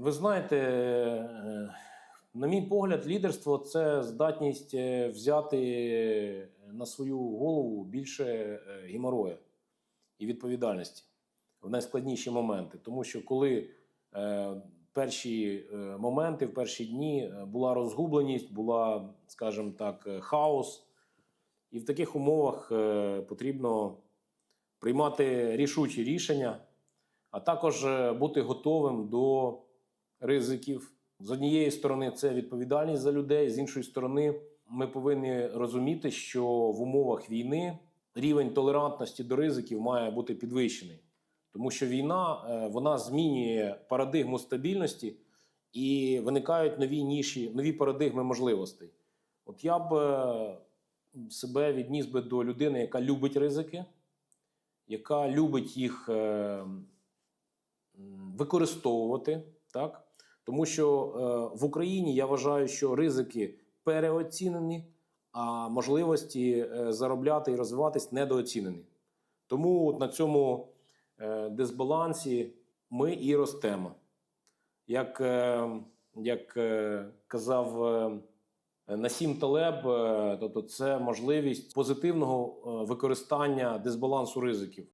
Ви знаєте, е, на мій погляд, лідерство це здатність е, взяти на свою голову більше е, геморроя і відповідальності в найскладніші моменти. Тому що коли е, перші е, моменти, в перші дні е, була розгубленість, була, скажімо так, е, хаос, і в таких умовах е, потрібно приймати рішучі рішення, а також е, бути готовим до ризиків. З однієї сторони, це відповідальність за людей, з іншої сторони, ми повинні розуміти, що в умовах війни рівень толерантності до ризиків має бути підвищений, тому що війна е, вона змінює парадигму стабільності і виникають нові ніші, нові парадигми можливостей. От я б е, себе відніс би до людини, яка любить ризики, яка любить їх е, використовувати, так? Тому що е, в Україні я вважаю, що ризики переоцінені, а можливості е, заробляти і розвиватись недооцінені. Тому от на цьому е, дисбалансі ми і ростемо. Як, як казав Насім Талеб, тобто це можливість позитивного використання дисбалансу ризиків.